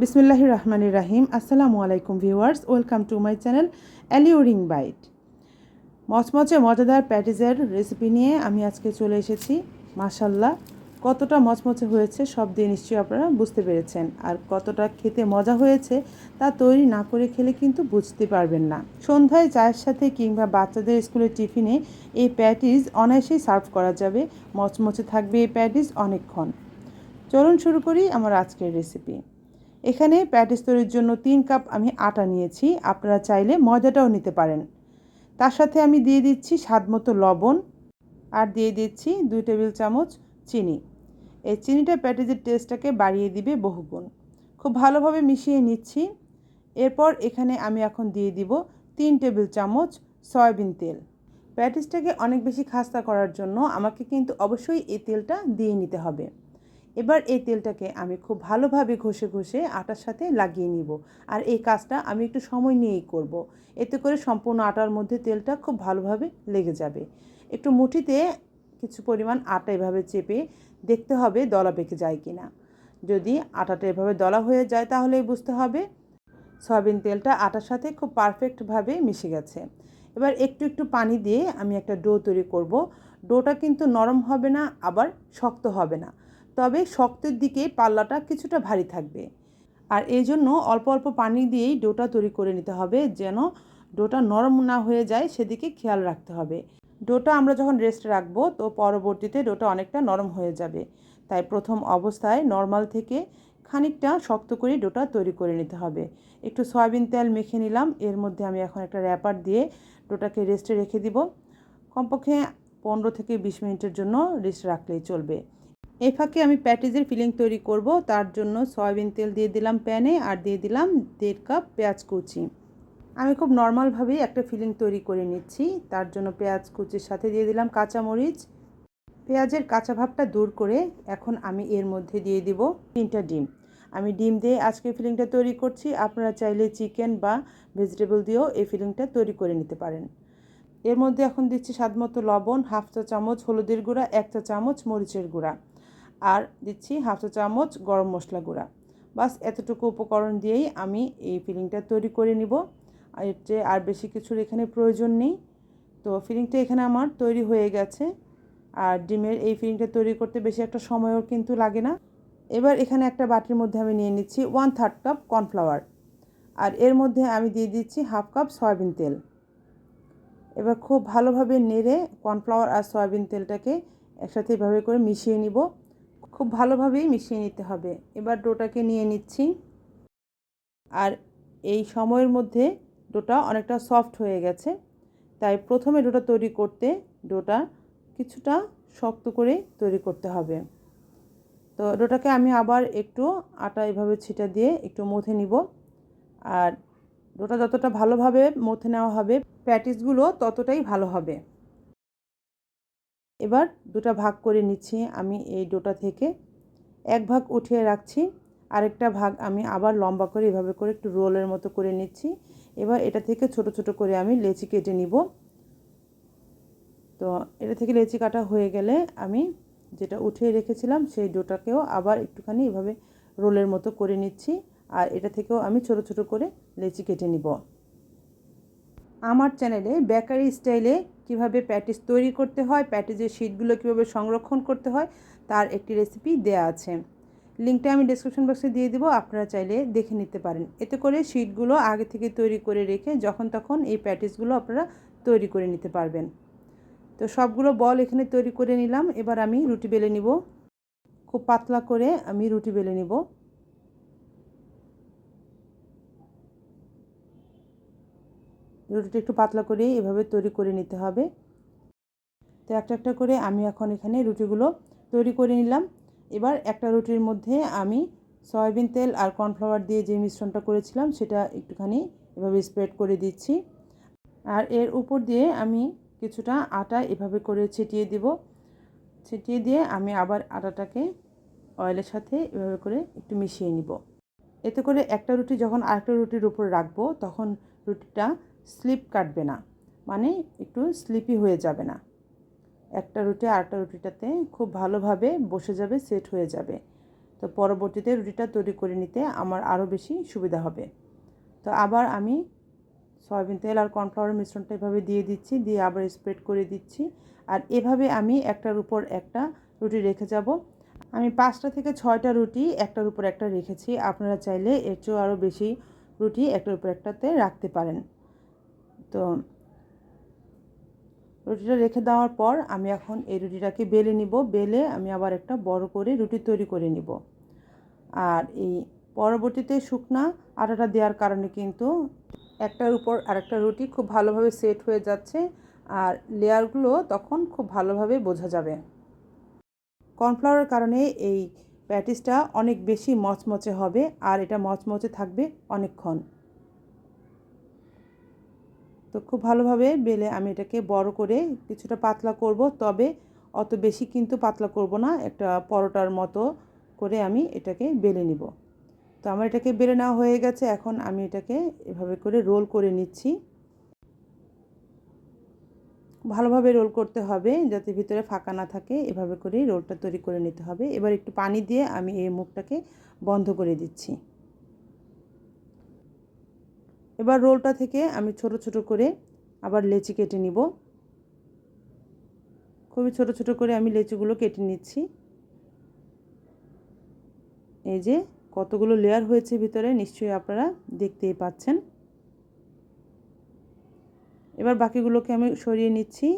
বিসমিল্লাহির রহমানির রাহিম। আসসালামু আলাইকুম viewers, welcome to my channel alluring bite. মচমচে মজাদার প্যাটিজের রেসিপি নিয়ে আমি আজকে চলে এসেছি। মাশাল্লাহ কতটা মচমচে হয়েছে সব দিয়ে নিশ্চয়ই আপনারা বুঝতে পেরেছেন। আর কতটা খেতে মজা হয়েছে তা তৈরি না করে খেলে কিন্তু বুঝতে পারবেন না। সন্ধ্যায় চায়ের সাথে কিংবা বাচ্চাদের স্কুলের টিফিনে এই প্যাটিস অনায়াসেই সার্ভ করা যাবে। মচমচে থাকবে এই প্যাটিস অনেকক্ষণ। চলুন শুরু করি আমার আজকের রেসিপি। এখানে প্যাটিস তৈরির জন্য তিন কাপ আমি আটা নিয়েছি। আপনারা চাইলে ময়দাটাও নিতে পারেন। তার সাথে আমি দিয়ে দিচ্ছি স্বাদ মতো লবণ আর দিয়ে দিচ্ছি দুই টেবিল চামচ চিনি। এই চিনিটা প্যাটিসের টেস্টটাকে বাড়িয়ে দিবে বহুগুণ। খুব ভালোভাবে মিশিয়ে নিচ্ছি। এরপর এখানে আমি এখন দিয়ে দিব তিন টেবিল চামচ সয়াবিন তেল। প্যাটিসটাকে অনেক বেশি খাস্তা করার জন্য আমাকে কিন্তু অবশ্যই এই তেলটা দিয়ে নিতে হবে। এবার এই তেলটাকে আমি খুব ভালোভাবে ঘষে ঘষে আটার সাথে লাগিয়ে নিব। আর এই কাজটা আমি একটু সময় নিয়েই করব। এতে করে সম্পূর্ণ আটার মধ্যে তেলটা খুব ভালোভাবে লেগে যাবে। একটু মুঠিতে কিছু পরিমাণ আটা এভাবে চেপে দেখতে হবে দলা পেকে যায় কি না যদি আটাটা এভাবে দলা হয়ে যায় তাহলে বুঝতে হবে সয়াবিন তেলটা আটার সাথে খুব পারফেক্টভাবে মিশে গেছে। এবার একটু একটু পানি দিয়ে আমি একটা ডো তৈরি করব। ডোটা কিন্তু নরম হবে না, আবার শক্ত হবে না। তবে শক্তের দিকে পাল্লাটা কিছুটা ভারী থাকবে। আর এই জন্য অল্প অল্প পানি দিয়েই ডোটা তৈরি করে নিতে হবে যেন ডোটা নরম না হয়ে যায়, সেদিকে খেয়াল রাখতে হবে। ডোটা আমরা যখন রেস্টে রাখব, তো পরবর্তীতে ডোটা অনেকটা নরম হয়ে যাবে। তাই প্রথম অবস্থায় নর্মাল থেকে খানিকটা শক্ত করে ডোটা তৈরি করে নিতে হবে। একটু সয়াবিন তেল মেখে নিলাম, এর মধ্যে আমি এখন একটা র্যাপার দিয়ে ডোটাকে রেস্টে রেখে দিব। কমপক্ষে পনেরো থেকে বিশ মিনিটের জন্য রেস্ট রাখলেই চলবে। এই ফাঁকে আমি প্যাটিজের ফিলিং তৈরি করব। তার জন্য সয়াবিন তেল দিয়ে দিলাম প্যানে আর দিয়ে দিলাম দেড় কাপ পেঁয়াজ কুচি। আমি খুব নর্মালভাবেই একটা ফিলিং তৈরি করে নিচ্ছি। তার জন্য পেঁয়াজ কুচির সাথে দিয়ে দিলাম কাঁচামরিচ। পেঁয়াজের কাঁচা ভাবটা দূর করে এখন আমি এর মধ্যে দিয়ে দিব তিনটা ডিম। আমি ডিম দিয়ে আজকে ফিলিংটা তৈরি করছি। আপনারা চাইলে চিকেন বা ভেজিটেবল দিয়েও এই ফিলিংটা তৈরি করে নিতে পারেন। এর মধ্যে এখন দিচ্ছি স্বাদমতো লবণ, হাফ চা চামচ, হলুদের গুঁড়া, এক চা চামচ, মরিচের গুঁড়া। আর দিচ্ছি হাফ চা চামচ গরম মশলা গুঁড়া। বাস এতটুকু উপকরণ দিয়েই আমি এই ফিলিংটা তৈরি করে নিব। আর এর চেয়ে আর বেশি কিছুর এখানে প্রয়োজন নেই। তো ফিলিংটা এখানে আমার তৈরি হয়ে গেছে। আর ডিমের এই ফিলিংটা তৈরি করতে বেশি একটা সময়ও কিন্তু লাগে না। এবার এখানে একটা বাটির মধ্যে আমি নিয়ে নিচ্ছি ওয়ান থার্ড কাপ কর্নফ্লাওয়ার আর এর মধ্যে আমি দিয়ে দিচ্ছি হাফ কাপ সয়াবিন তেল। এবার খুব ভালোভাবে নেড়ে কর্নফ্লাওয়ার আর সয়াবিন তেলটাকে একসাথে এভাবে করে মিশিয়ে নিব। খুব ভালোভাবেই মিশিয়ে নিতে হবে। এবার ডোটাকে নিয়ে নিচ্ছি। আর এই সময়ের মধ্যে ডোটা অনেকটা সফট হয়ে গেছে। তাই প্রথমে ডোটা তৈরি করতে ডোটা কিছুটা শক্ত করে তৈরি করতে হবে। তো ডোটাকে আমি আবার একটু আটা এভাবে ছিটা দিয়ে একটু মথে নিব। আর ডোটা যতটা ভালোভাবে মথে নেওয়া হবে, প্যাটিসগুলো ততটাই ভালো হবে। এবার দুটা ভাগ করে নিচ্ছি আমি এই ডোটা থেকে। এক ভাগ উঠিয়ে রাখছি, আরেকটা ভাগ আমি আবার লম্বা করে এভাবে করে একটু রোলের মতো করে নিচ্ছি। এবার এটা থেকে ছোট ছোট করে আমি লেচি কেটে নিব। তো এটা থেকে লেচি কাটা হয়ে গেলে আমি যেটা উঠিয়ে রেখেছিলাম সেই ডোটাকেও আবার একটুখানি এভাবে রোলের মতো করে নিচ্ছি, আর এটা থেকেও আমি ছোট ছোট করে লেচি কেটে নিব। আমার চ্যানেলে বেকারি স্টাইলে কীভাবে প্যাটিস তৈরি করতে হয়, প্যাটিসের শিটগুলো কীভাবে সংরক্ষণ করতে হয়, তার একটি রেসিপি দেয়া আছে। লিঙ্কটা আমি ডিসক্রিপশন বক্সে দিয়ে দেবো, আপনারা চাইলে দেখে নিতে পারেন। এতে করে শিটগুলো আগে থেকে তৈরি করে রেখে যখন তখন এই প্যাটিসগুলো আপনারা তৈরি করে নিতে পারবেন। তো সবগুলো বল এখানে তৈরি করে নিলাম, এবার আমি রুটি বেলে নিব। খুব পাতলা করে আমি রুটি বেলে নিব। রুটিটা একটু পাতলা করে এভাবে তৈরি করে নিতে হবে। তো একটা একটা করে আমি এখন এখানে রুটিগুলো তৈরি করে নিলাম। এবার একটা রুটির মধ্যে আমি সয়াবিন তেল আর কর্নফ্লাওয়ার দিয়ে যে মিশ্রণটা করেছিলাম সেটা একটুখানি এভাবে স্প্রেড করে দিচ্ছি। আর এর উপর দিয়ে আমি কিছুটা আটা এভাবে করে ছিটিয়ে দিব। ছিটিয়ে দিয়ে আমি আবার আটাটাকে অয়েলের সাথে এভাবে করে একটু মিশিয়ে নিব। এতে করে একটা রুটি যখন আরেকটা রুটির উপর রাখব, তখন রুটিটা স্লিপ কাটবে না। মানে একটু স্লিপি হয়ে যাবে না। একটা রুটি আরেকটা রুটিটাতে খুব ভালোভাবে বসে যাবে, সেট হয়ে যাবে। তো পরবর্তীতে রুটিটা তৈরি করে নিতে আমার আরও বেশি সুবিধা হবে। তো আবার আমি সয়াবিন তেল আর কর্নফ্লাওয়ারের মিশ্রণটা এভাবে দিয়ে দিচ্ছি, দিয়ে আবার স্প্রেড করে দিচ্ছি। আর এভাবে আমি একটার উপর একটা রুটি রেখে যাব। আমি পাঁচটা থেকে ছয়টা রুটি একটার উপর একটা রেখেছি। আপনারা চাইলে এর চেয়েও আরও বেশি রুটি একটার উপর একটাতে রাখতে পারেন। তো রুটিটা রেখে দেওয়ার পর আমি এখন এই রুটিটাকে বেলে নিব। বেলে আমি আবার একটা বড় করে রুটি তৈরি করে নিব। আর এই পরবর্তীতে শুকনা আটাটা দেওয়ার কারণে কিন্তু একটার উপর আরেকটা রুটি খুব ভালোভাবে সেট হয়ে যাচ্ছে। আর লেয়ারগুলো তখন খুব ভালোভাবে বোঝা যাবে। কর্নফ্লাওয়ারের কারণে এই প্যাটিসটা অনেক বেশি মচমচে হবে আর এটা মচমচে থাকবে অনেকক্ষণ। তো খুব ভালোভাবে বেলে আমি এটাকে বড় করে কিছুটা পাতলা করব, তবে অত বেশি কিন্তু পাতলা করব না, একটা পরোটার মতো করে আমি এটাকে বেলে নিব। তো আমার এটাকে বেলে নেওয়া হয়ে গেছে, এখন আমি এটাকে এভাবে করে রোল করে নিচ্ছি। ভালোভাবে রোল করতে হবে যাতে ভিতরে ফাঁকা না থাকে। এভাবে করেই রোলটা তৈরি করে নিতে হবে। এবার একটু পানি দিয়ে আমি এই মুখটাকে বন্ধ করে দিচ্ছি। এবার রোলটা থেকে আমি ছোট ছোট করে আবার লেচি কেটে নিব। খুবই ছোট ছোট করে আমি লেচিগুলো কেটে নিচ্ছি। এই যে কতগুলো লেয়ার হয়েছে ভিতরে নিশ্চয়ই আপনারা দেখতেই পাচ্ছেন। এবার বাকিগুলোকে আমি সরিয়ে নিচ্ছি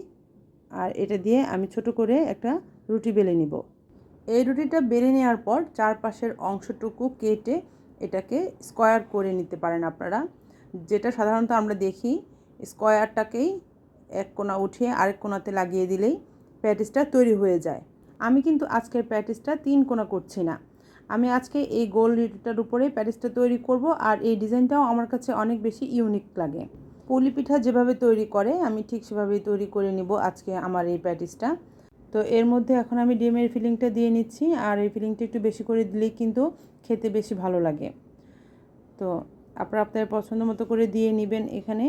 আর এটা দিয়ে আমি ছোট করে একটা রুটি বেলে নিব। এই রুটিটা বেলে নেওয়ার পর চারপাশের অংশটুকু কেটে এটাকে স্কোয়ার করে নিতে পারেন আপনারা। যেটা সাধারণত আমরা দেখি, স্কোয়ারটাকেই এক কোনা উঠিয়ে আরেক কোনাতে লাগিয়ে দিলেই প্যাটিসটা তৈরি হয়ে যায়। আমি কিন্তু আজকের প্যাটিসটা তিন কোনা করছি না। আমি আজকে এই গোল রুটিটার উপরে প্যাটিসটা তৈরি করব আর এই ডিজাইনটাও আমার কাছে অনেক বেশি ইউনিক লাগে। পুলি পিঠা যেভাবে তৈরি করে, আমি ঠিক সেভাবেই তৈরি করে নিব আজকে আমার এই প্যাটিসটা। তো এর মধ্যে এখন আমি ডিমের ফিলিংটা দিয়ে নিচ্ছি, আর এই ফিলিংটা একটু বেশি করে দিলেই কিন্তু খেতে বেশি ভালো লাগে। তো আপনারা আপনার পছন্দ মতো করে দিয়ে নেবেন এখানে।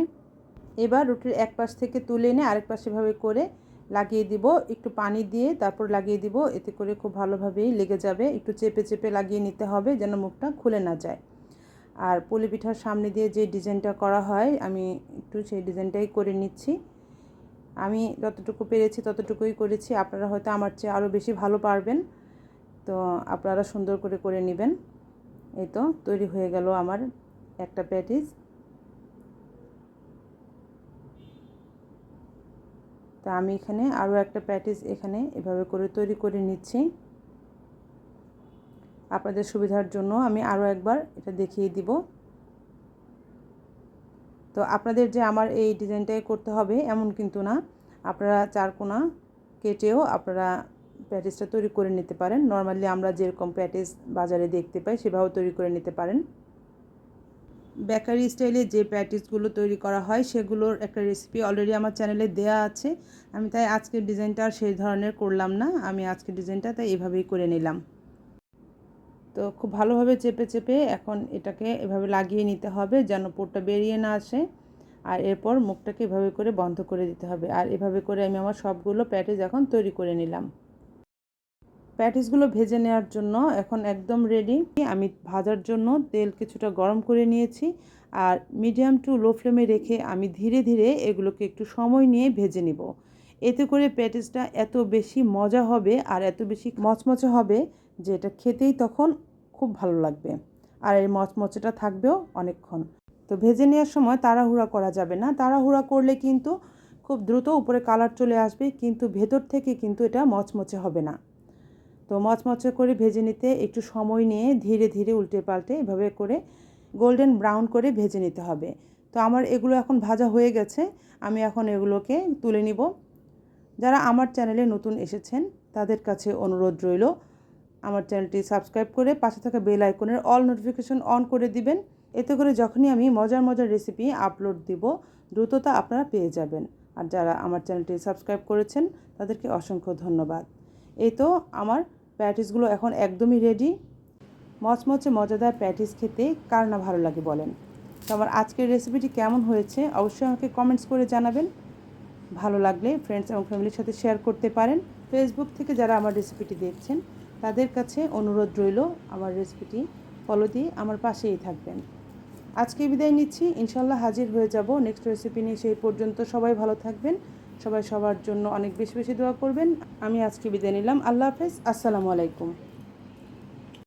এবার রুটির এক পাশ থেকে তুলে এনে আরেক পাশে ভাবে করে লাগিয়ে দিব, একটু পানি দিয়ে তারপর লাগিয়ে দিব, এতে করে খুব ভালোভাবেই লেগে যাবে। একটু চেপে চেপে লাগিয়ে নিতে হবে যেন মুখটা খুলে না যায়। আর পুলি পিঠার সামনে দিয়ে যে ডিজাইনটা করা হয়, আমি একটু সেই ডিজাইনটাই করে নিচ্ছি। আমি যতটুকু পেরেছি ততটুকুই করেছি। আপনারা হয়তো আমার চেয়ে আরও বেশি ভালো পারবেন। তো আপনারা সুন্দর করে করে নেবেন। এই তো তৈরি হয়ে গেল আমার একটা প্যাটিস। তা আমি এখানে আরও একটা প্যাটিস এখানে এভাবে করে তৈরি করে নিচ্ছি। আপনাদের সুবিধার জন্য আমি আরও একবার এটা দেখিয়ে দিব। তো আপনাদের যে আমার এই ডিজাইনটাই করতে হবে এমন কিন্তু না। আপনারা চার কোনা কেটেও আপনারা প্যাটিসটা তৈরি করে নিতে পারেন। নর্মালি আমরা যেরকম প্যাটিস বাজারে দেখতে পাই সেভাবেও তৈরি করে নিতে পারেন। বেকারি স্টাইলে যে প্যাটিসগুলো তৈরি করা হয় সেগুলোর একটা রেসিপি অলরেডি আমার চ্যানেলে দেয়া আছে। আমি তাই আজকের ডিজাইনটা আর সেই ধরনের করলাম না। আমি আজকের ডিজাইনটা তাই এভাবেই করে নিলাম। তো খুব ভালোভাবে চেপে চেপে এখন এটাকে এভাবে লাগিয়ে নিতে হবে যেন পোরটা বেরিয়ে না আসে। আর এরপর মুখটাকে এভাবে করে বন্ধ করে দিতে হবে। আর এভাবে করে আমি আমার সবগুলো প্যাটিস এখন তৈরি করে নিলাম। প্যাটিসগুলো ভেজে নেওয়ার জন্য এখন একদম রেডি আমি ভাজার জন্য তেল কিছুটা গরম করে নিয়েছি। আর মিডিয়াম টু লো ফ্লেমে রেখে আমি ধীরে ধীরে এগুলোকে একটু সময় নিয়ে ভেজে নিব। এতে করে প্যাটিসটা এত বেশি মজা হবে আর এত বেশি মচমচে হবে যে এটা খেতেই তখন খুব ভালো লাগবে। আর এই মচমচেটা থাকবেও অনেকক্ষণ। তো ভেজে নেওয়ার সময় তাড়াহুড়া করা যাবে না। তাড়াহুড়া করলে কিন্তু খুব দ্রুত উপরে কালার চলে আসবে, কিন্তু ভেতর থেকে কিন্তু এটা মচমচে হবে না। তো মচমচে করে ভেজে নিতে একটু সময় নিয়ে ধীরে ধীরে উল্টে পাল্টে এভাবে করে গোল্ডেন ব্রাউন করে ভেজে নিতে হবে। তো আমার এগুলো এখন ভাজা হয়ে গেছে। আমি এখন এগুলোকে তুলে নিব। যারা আমার চ্যানেলে নতুন এসেছেন, তাদের কাছে অনুরোধ রইল আমার চ্যানেলটি সাবস্ক্রাইব করে পাশে থাকা বেল আইকনের অল নোটিফিকেশন অন করে দিবেন। এতে করে যখনই আমি মজার মজার রেসিপি আপলোড দিব, দ্রুততা আপনারা পেয়ে যাবেন। আর যারা আমার চ্যানেলটি সাবস্ক্রাইব করেছেন, তাদেরকে অসংখ্য ধন্যবাদ। এই তো আমার প্যাটিসগুলো এখন একদমই রেডি মচমচে মজাদার প্যাটিস খেতে কার না ভালো লাগে বলেন। তো আমার আজকের রেসিপিটি কেমন হয়েছে অবশ্যই আমাকে কমেন্টস করে জানাবেন। ভালো লাগলে ফ্রেন্ডস এবং ফ্যামিলির সাথে শেয়ার করতে পারেন। ফেসবুক থেকে যারা আমার রেসিপিটি দেখছেন তাদের কাছে অনুরোধ রইল আমার রেসিপিটি ফলো দিয়ে আমার পাশেই থাকবেন। আজকে বিদায় নিচ্ছি ইনশাল্লাহ হাজির হয়ে যাব নেক্সট রেসিপি নিয়ে সেই পর্যন্ত। সবাই ভালো থাকবেন, সবাই সবার জন্য অনেক বেশি বেশি দোয়া করবেন। আমি আজকে বিদায় নিলাম, আল্লাহ হাফেজ, আসসালামু আলাইকুম।